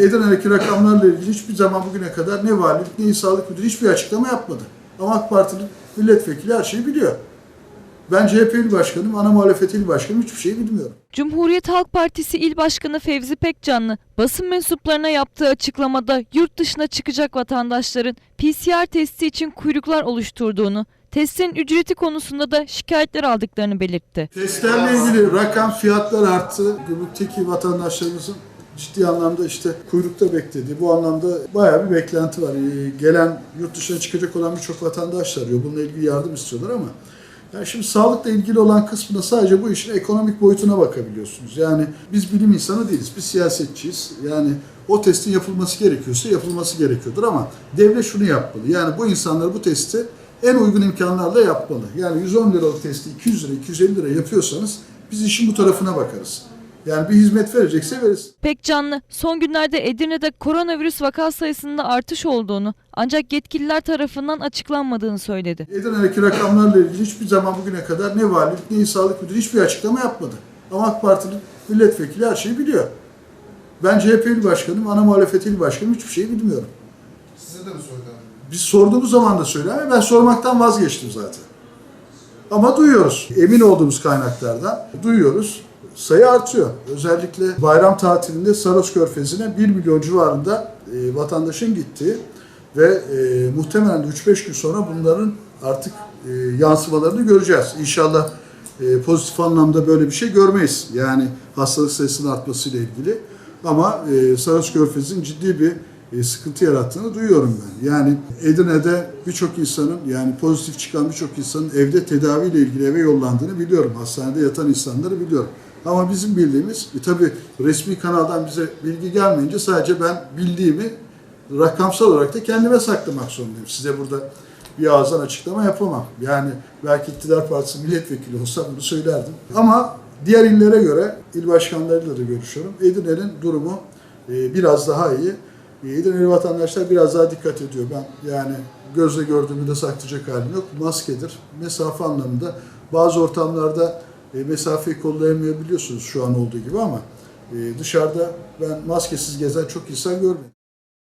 Edirne'deki rakamlarla ilgili hiçbir zaman bugüne kadar ne valilik ne sağlık müdürü hiçbir açıklama yapmadı. Ama AK Parti'nin milletvekili her şeyi biliyor. Ben CHP il başkanım, ana muhalefet il başkanım hiçbir şey bilmiyorum. Cumhuriyet Halk Partisi İl Başkanı Fevzi Pekcanlı basın mensuplarına yaptığı açıklamada yurt dışına çıkacak vatandaşların PCR testi için kuyruklar oluşturduğunu, testin ücreti konusunda da şikayetler aldıklarını belirtti. Testlerle ilgili rakam fiyatlar arttı. Gümrükteki vatandaşlarımızın ciddi anlamda işte kuyrukta beklediği bu anlamda bayağı bir beklenti var. Ee, Gelen yurt dışına çıkacak olan birçok vatandaş arıyor. Bununla ilgili yardım istiyorlar ama yani şimdi sağlıkla ilgili olan kısmında sadece bu işin ekonomik boyutuna bakabiliyorsunuz. Yani biz bilim insanı değiliz, biz siyasetçiyiz. Yani o testin yapılması gerekiyorsa yapılması gerekiyordur ama devlet şunu yapmalı. Yani bu insanlar bu testi en uygun imkanlarla yapmalı. Yani 110 liralık testi 200 lira, 250 lira yapıyorsanız biz işin bu tarafına bakarız. Yani bir hizmet verecekse veririz. Pekcanlı son günlerde Edirne'de koronavirüs vaka sayısında artış olduğunu ancak yetkililer tarafından açıklanmadığını söyledi. Edirne'deki rakamlarla ilgili hiçbir zaman bugüne kadar ne valilik ne sağlık müdürü hiçbir açıklama yapmadı. Ama AK Parti'nin milletvekili her şeyi biliyor. Ben CHP il başkanım, ana muhalefet il başkanım hiçbir şey bilmiyorum. Size de mi abi? Biz sorduğumuz zaman da söyleme, ben sormaktan vazgeçtim zaten. Ama duyuyoruz. Emin olduğumuz kaynaklardan duyuyoruz. Sayı artıyor. Özellikle bayram tatilinde Saros Körfezi'ne 1 milyon civarında e, vatandaşın gittiği ve e, muhtemelen de 3-5 gün sonra bunların artık e, yansımalarını göreceğiz. İnşallah e, pozitif anlamda böyle bir şey görmeyiz. Yani hastalık sayısının artmasıyla ilgili. Ama e, Saros Körfezi'nin ciddi bir sıkıntı yarattığını duyuyorum ben. Yani Edirne'de birçok insanın yani pozitif çıkan birçok insanın evde tedaviyle ilgili eve yollandığını biliyorum. Hastanede yatan insanları biliyorum. Ama bizim bildiğimiz, e, tabii resmi kanaldan bize bilgi gelmeyince sadece ben bildiğimi rakamsal olarak da kendime saklamak zorundayım. Size burada bir ağızdan açıklama yapamam. Yani belki iktidar partisi milletvekili olsam bunu söylerdim. Ama diğer illere göre il başkanlarıyla da görüşüyorum. Edirne'nin durumu e, biraz daha iyi. Edirne'li vatandaşlar biraz daha dikkat ediyor. Ben yani gözle gördüğümü de saklayacak halim yok. Maskedir. Mesafe anlamında bazı ortamlarda e, mesafeyi kollayamayabiliyorsunuz şu an olduğu gibi ama e, dışarıda ben maskesiz gezen çok insan görmedim.